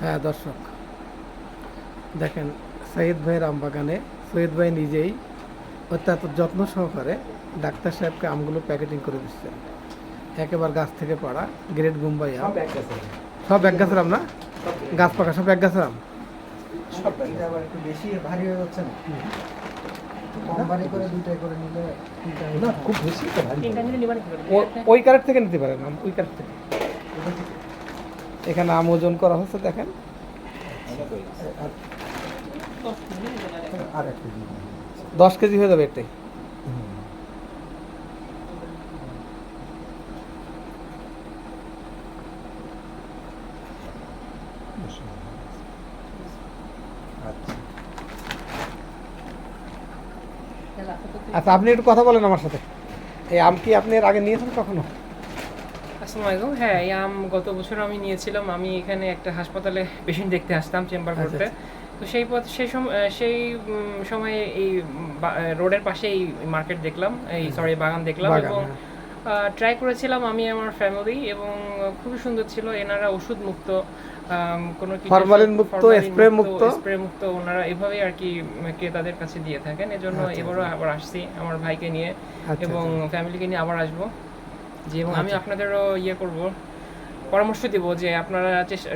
হ্যাঁ দর্শক। দেখেন সৈয়দ ভাইয়ের আম বাগানে সৈয়দ ভাই নিজেই অত্যন্ত যত্ন সহকারে ডাক্তার সাহেবকে আমগুলো প্যাকেটিং করে দিচ্ছেন একেবারে গাছ থেকে পাড়া গ্রেট মুম্বাই আম। সব এক গাছের আম। না? গাছ পাকা সব এক গাছের আম? বেশি ভারী হয়ে যাচ্ছে না? কম ভারী করে দুইটাই করে নিলে না খুব বেশি তো ভারী ও- ওই কারেট থেকে নিতে পারেন আম ওই কারেট থেকে। এখানে আম ওজন করা হচ্ছে, দেখেন। দশ কেজি হয়ে যাবে আচ্ছা আচ্ছা আপনি একটু কথা বলেন আমার সাথে। এই আম কি আপনি এর আগে নিয়েছেন কখনো? আসসালামু আলাইকুম হ্যাঁ আম গত বছর আমি নিয়েছিলাম। আমি এখানে একটা হাসপাতালে পেশেন্ট দেখতে আসতাম চেম্বার আচ্ছা, করতে তো সেই পথ সেই সময় সেই সময়ে এই রোডের পাশে এই মার্কেট দেখলাম এই সরি বাগান দেখলাম এবং হ্যাঁ। ট্রাই করেছিলাম আমি আমার ফ্যামিলি এবং খুবই সুন্দর ছিল। এনারা ওষুধ মুক্ত কোনো ফরমালিন মুক্ত, spray মুক্ত। স্প্রে মুক্ত ওনারা এভাবেই আর কি ক্রেতাদের কাছে দিয়ে থাকেন। এজন্য আচ্ছা, এবারও আবার আসছি আমার ভাইকে নিয়ে আচ্ছা, এবং ফ্যামিলিকে নিয়ে আবার আসব। যে এবং আমি আচ্ছা। আপনাদেরও ইয়ে করব পরামর্শ দিব যে আপনারা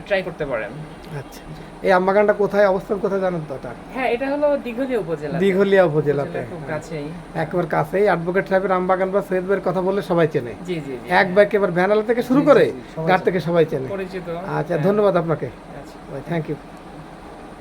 ট্রাই করতে পারেন। আচ্ছা। এই আম বাগানটা কোথায় অবস্থান কোথায় জানেন তো হ্যাঁ এটা হলো দিঘলিয়া উপজেলা দিঘলিয়া উপজেলাতে। খুব কাছেই। একবার কাছেই। অ্যাডভোকেট সাহেবের আম বাগান বা সৈয়দ ভাইয়ের কথা বললে সবাই চেনে। জি জি জি। এক বাইক এবার ভ্যানালা থেকে শুরু করে ঘাট থেকে সবাই চেনে। পরিচিত। আচ্ছা ধন্যবাদ আপনাকে। আচ্ছা। Thank you